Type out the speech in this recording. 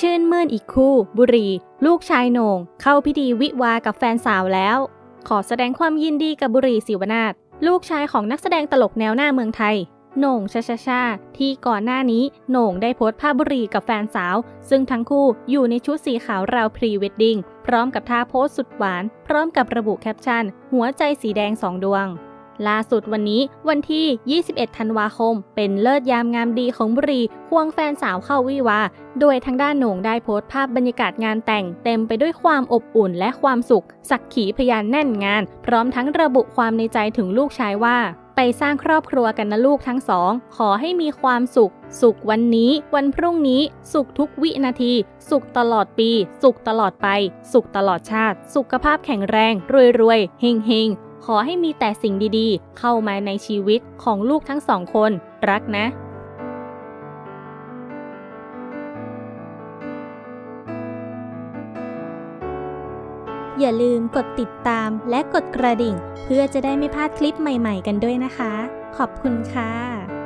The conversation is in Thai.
ชื่นมื่นอีกคู่ บุรี ลูกชายโหน่ง เข้าพิธีวิวากับแฟนสาวแล้ว ขอแสดงความยินดีกับบุรีศิวนาถลูกชายของนักแสดงตลกแนวหน้าเมืองไทยโหน่งชาชาชาที่ก่อนหน้านี้โหน่งได้โพสต์ภาพบุรีกับแฟนสาว ซึ่งทั้งคู่อยู่ในชุดสีขาวราวพรีเวดดิ้งพร้อมกับท่าโพสต์สุดหวาน พร้อมกับระบุแคปชั่น หัวใจสีแดงสองดวง ล่าสุดวันนี้วันที่ 21 ธันวาคม เป็นเลิศยามงามดีของบุรีควงแฟนสาวเข้าวิวา โดยทางด้านโหน่งได้โพสต์ภาพบรรยากาศงานแต่งเต็มไปด้วยความอบอุ่นและความสุข สักขีพยานแน่นงาน พร้อมทั้งระบุความในใจถึงลูกชายว่า ไปสร้างครอบครัวกันนะลูกทั้งสอง ขอให้มีความสุข สุขวันนี้ วันพรุ่งนี้ สุขทุกวินาที สุขตลอดปี สุขตลอดไป สุขตลอดชาติ สุขภาพแข็งแรง รวยๆเฮงๆ ขอให้มีแต่สิ่งดีๆ เข้ามาในชีวิตของลูกทั้งสองคน รักนะอย่าลืมกดติดตามและกดกระดิ่ง เพื่อจะได้ไม่พลาดคลิปใหม่ๆกันด้วยนะคะ ขอบคุณค่ะ